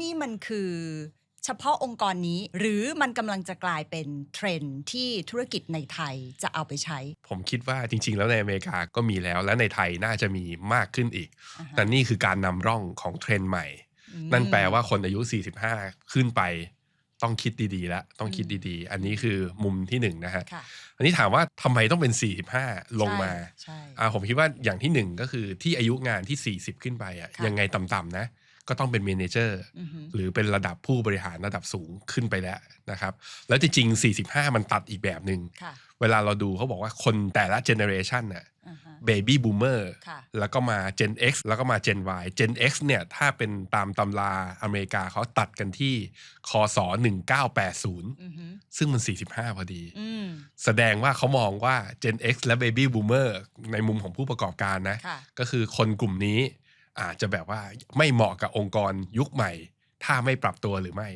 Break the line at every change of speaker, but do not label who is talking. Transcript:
นี่มันคือเฉพาะองค์กรนี้ หรือมันกำลังจะกลายเป็นเทรนด์ที่ธุรกิจในไทยจะเอาไปใช้
ผมคิดว่าจริง ๆ แล้วในอเมริกาก็มีแล้ว และในไทยน่าจะมีมากขึ้นอีก
อ่าฮะ
แต่นี่คือการนำร่องของเทรนด์ใหม่
อืม
นั่นแปลว่าคนอายุ 45 ขึ้นไปต้องคิดดีๆแล้วต้องคิดดีๆ อันนี้คือมุมที่หนึ่งนะฮะ
ค่ะ
อันนี้ถามว่าทำไมต้องเป็น 45 ลงมา
ใช่
อ่าผมคิดว่าอย่างที่หนึ่งก็คือที่อายุงานที่ 40 ขึ้นไปอะ
ค่ะ
ยังไงต่ำๆนะ ก็ต้องเป็นเมเนเจอร์
อือฮึ
หรือเป็นระดับผู้บริหารระดับสูงขึ้นไปแล้วนะครับ แล้วจริงๆ 45 มันตัดอีกแบบหนึง่ง
ค่ะ
เวลาเราดูเขาบอกว่าคนแต่ละเจเนอเรชันน่ะ
อ่าฮะ
เบบี้บูมเมอร์
ค่ะ
แล้วก็มา Gen X แล้วก็มา Gen Y Gen X เนี่ยถ้าเป็นตามตำราอเมริกาเขาตัดกันที่คศ1980
อือฮึ
ซึ่งมัน 45 พอดี
อืม
แสดงว่าเขามองว่า Gen X และ Baby Boomer ในมุมของผู้ประกอบการนะ
ค่ะ
ก็คือคนกลุ่มนี้ อาจจะแบบว่าไม่เหมาะกับองค์กรยุคใหม่ ถ้าไม่ปรับตัวหรือไม่